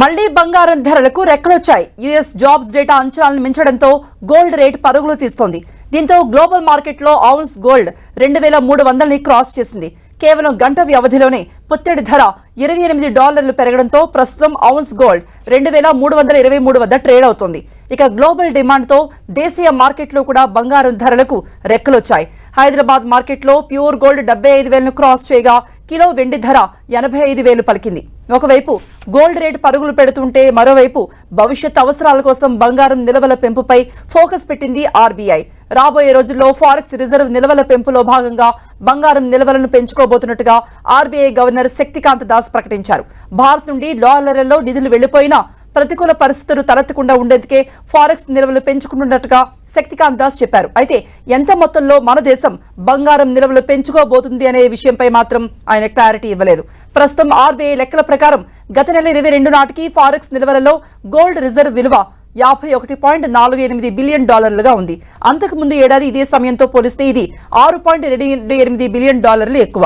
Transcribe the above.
మళ్ళీ బంగారం ధరలకు రెక్కలొచ్చాయి. యుఎస్ జాబ్స్ డేటా అంచనాలను మించడంతో గోల్డ్ రేట్ పరుగులు తీస్తోంది. దీంతో గ్లోబల్ మార్కెట్లో ఔన్స్ గోల్డ్ రెండు వేల మూడు వందలని క్రాస్ చేసింది. కేవలం గంట వ్యవధిలోనే పుత్తడి ధర ఇరవై ఎనిమిది డాలర్లు పెరగడంతో ప్రస్తుతం ఔన్స్ గోల్డ్ రెండు వేల మూడు వందల ఇరవై మూడు వద్ద ట్రేడ్ అవుతోంది. ఇక గ్లోబల్ డిమాండ్తో దేశీయ మార్కెట్లో కూడా బంగారం ధరలకు రెక్కలొచ్చాయి. హైదరాబాద్ మార్కెట్లో ప్యూర్ గోల్డ్ డెబ్బై ఐదు వేలను క్రాస్ చేయగా కిలో వెండి ధర ఎనభై ఐదు వేలు పలికింది. ఒకవైపు గోల్డ్ రేటు పరుగులు పెడుతుంటే మరోవైపు భవిష్యత్ అవసరాల కోసం బంగారం నిల్వల పెంపుపై ఫోకస్ పెట్టింది ఆర్బీఐ. రాబోయే రోజుల్లో ఫారెక్స్ రిజర్వ్ నిల్వల పెంపులో భాగంగా బంగారం నిల్వలను పెంచుకోబోతున్నట్టుగా ఆర్బీఐ గవర్నర్ శక్తికాంత దాస్ ప్రకటించారు. భారత్ నుండి డాలర్లలో నిధులు వెళ్ళిపోయినా ప్రతికూల పరిస్థితులు తలెత్తకుండా ఉండేందుకే ఫారెక్స్ నిల్వలు పెంచుకుంటున్నట్టుగా శక్తికాంత్ దాస్ చెప్పారు. అయితే ఎంత మొత్తంలో మన దేశం బంగారం నిల్వలు పెంచుకోబోతుంది అనే విషయంపై మాత్రం ఆయన క్లారిటీ ఇవ్వలేదు. ప్రస్తుతం ఆర్బీఐ లెక్కల ప్రకారం గత నెల ఇరవై రెండు నాటికి ఫారెక్స్ నిల్వలలో గోల్డ్ రిజర్వ్ విలువ యాభై ఒకటి పాయింట్ నాలుగు ఎనిమిది బిలియన్ డాలర్లుగా ఉంది. అంతకుముందు ఏడాది ఇదే సమయంతో పోలిస్తే ఇది ఆరు పాయింట్ రెండు ఎనిమిది బిలియన్ డాలర్లు ఎక్కువ.